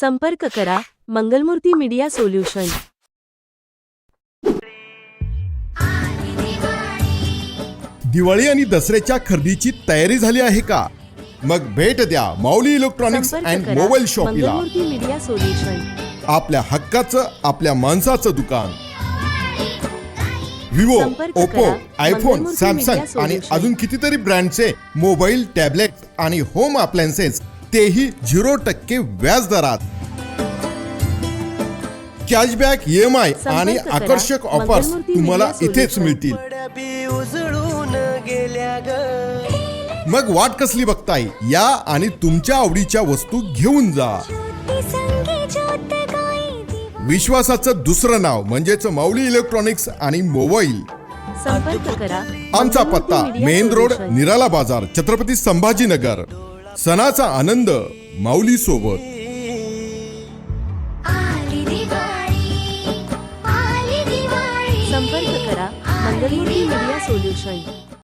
संपर्क करा Mangalmurti media solution Diwali आणि दसऱ्याच्या खरेदीची तयारी झाली आहे का मग भेट द्या माऊली इलेक्ट्रॉनिक्स अँड मोबाईल शॉपीला मंगलमूर्ती मीडिया सोल्युशन आपल्या हक्काचं आपल्या माणसाचं दुकान विवो संपर्क ओप्पो करा. आयफोन मंगलमूर्ती सॅमसंग आणि सोल्युशन. अजून कितीतरी ब्रँडचे मोबाईल टॅबलेट आणि होम अप्लायन्सेस तेही झिरो टक्के व्याज दरात. कॅशबॅक ईएमआय संपर्क आणि करा. आकर्षक ऑफर्स तुम्हाला इथेच. मिळतील. मग वाट कसली बघताय? या आणि तुमच्या आवडीच्या वस्तू घेऊन जा. विश्वासाचं दुसरं नाव म्हणजेच माऊली इलेक्ट्रॉनिक्स आणि मोबाईल. संपर्क करा. आमचा पत्ता मेन रोड. निराला बाजार छत्रपती संभाजीनगर. सणाचा आनंद माऊली सोबत आली दिवाळी आली दिवाळी. संपर्क करा मंगलमूर्ती मीडिया सोल्युशन.